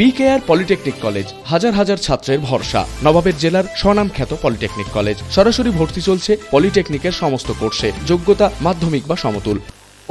BKR polytechnic college হাজার হাজার ছাত্রের ভরসা। নবাবের জেলার স্বনামখ্যাত পলিটেকনিক কলেজ সরাসরি ভর্তি চলছে পলিটেকনিকের সমস্ত কোর্সে। যোগ্যতা মাধ্যমিক বা সমতুল।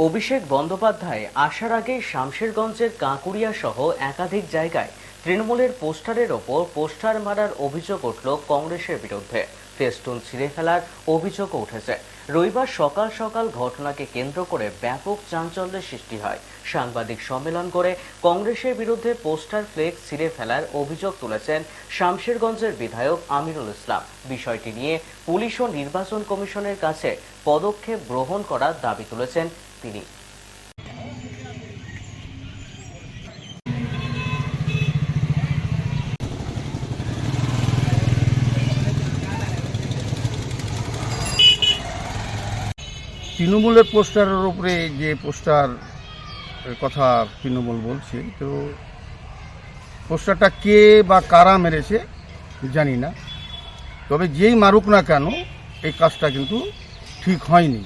অভিষেক বন্দ্যোপাধ্যায় আসার আগে শামশেরগঞ্জের কাঁকুড়িয়া সহ একাধিক জায়গায় তৃণমূলের পোস্টারের ওপর পোস্টার মারার অভিযোগ উঠল কংগ্রেসের বিরুদ্ধে। ফেস্টুন ছিঁড়ে ফেলার অভিযোগও উঠেছে। রবিবার সকাল সকাল ঘটনাকে কেন্দ্র করে ব্যাপক চাঞ্চল্যের সৃষ্টি হয়। সাংবাদিক সম্মেলন করে কংগ্রেসের বিরুদ্ধে পোস্টার ফ্লেক্স ছিঁড়ে ফেলার অভিযোগ তুলেছেন শামশেরগঞ্জের বিধায়ক আমিরুল ইসলাম। বিষয়টি নিয়ে পুলিশ ও নির্বাচন কমিশনের কাছে পদক্ষেপ গ্রহণ করার দাবি তুলেছেন তিনি। তৃণমূলের পোস্টারের উপরে যে পোস্টার কথা তৃণমূল বলছে, তো পোস্টারটা কে বা কারা মেরেছে জানি না। তবে যেই মারুক না কেন, এই কাজটা কিন্তু ঠিক হয়নি।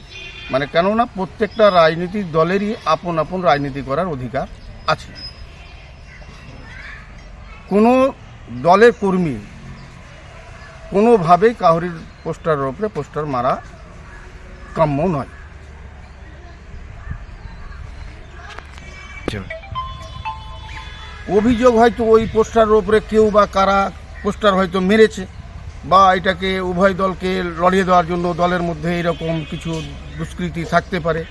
মানে কেননা প্রত্যেকটা রাজনৈতিক দলেরই আপন আপন রাজনীতি করার অধিকার আছে। কোনো দলের কর্মী কোনোভাবেই কাহরির পোস্টারের উপরে পোস্টার মারা কাম্য নয়। অভিযোগ হয়তো ওই পোস্টারের ওপরে কেউ বা কারা পোস্টার হয়তো মেরেছে বা এটাকে উভয় দলকে লড়িয়ে দেওয়ার জন্য দলের মধ্যে এরকম কিছু দুষ্কৃতি থাকতে পারে,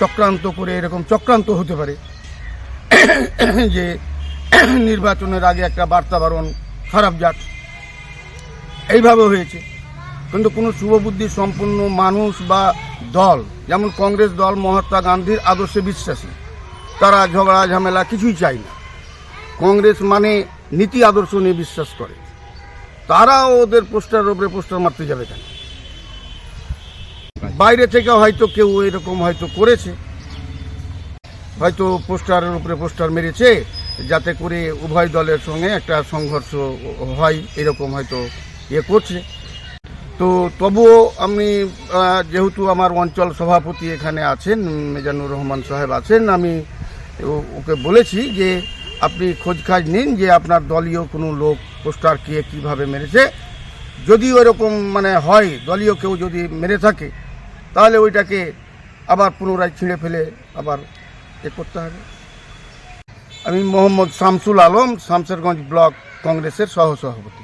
চক্রান্ত করে এরকম চক্রান্ত হতে পারে। যে নির্বাচনের আগে একটা বার্তাবরণ খারাপ যাক এইভাবে হয়েছে। কিন্তু কোনো শুভবুদ্ধি সম্পন্ন মানুষ বা দল, যেমন কংগ্রেস দল, মহাত্মা গান্ধীর আদর্শে বিশ্বাসী তারা ঝগড়া, ঝামেলা কিছুই চায় না। কংগ্রেস মানে নীতি আদর্শ নিয়ে বিশ্বাস করে। তারা ওদের পোস্টার উপরে পোস্টার মারতে যাবে কেন? বাইরে থেকে হয়তো কেউ এরকম হয়তো করেছে। হয়তো পোস্টারের উপরে পোস্টার মেরেছে, যাতে করে উভয় দলের সঙ্গে একটা সংঘর্ষ হয়, এরকম হয়তো ইয়ে করছে। তো তবুও আমি যেহেতু আমার অঞ্চল সভাপতি এখানে আছেন মেজানুর রহমান সাহেব আছেন, আমি ও- ওকে বলেছি যে আপনি খোঁজখাজ নিন যে আপনার দলীয় কোনো লোক, পোস্টার কে কীভাবে মেরেছে। যদি ওইরকম মানে হয়, দলীয় কেউ যদি মেরে থাকে, তাহলে ওইটাকে আবার পুনরায় ছিঁড়ে ফেলে আবার এ করতে হবে। আমি মোহাম্মদ শামসুল আলম, শামসেরগঞ্জ ব্লক কংগ্রেসের সহসভাপতি।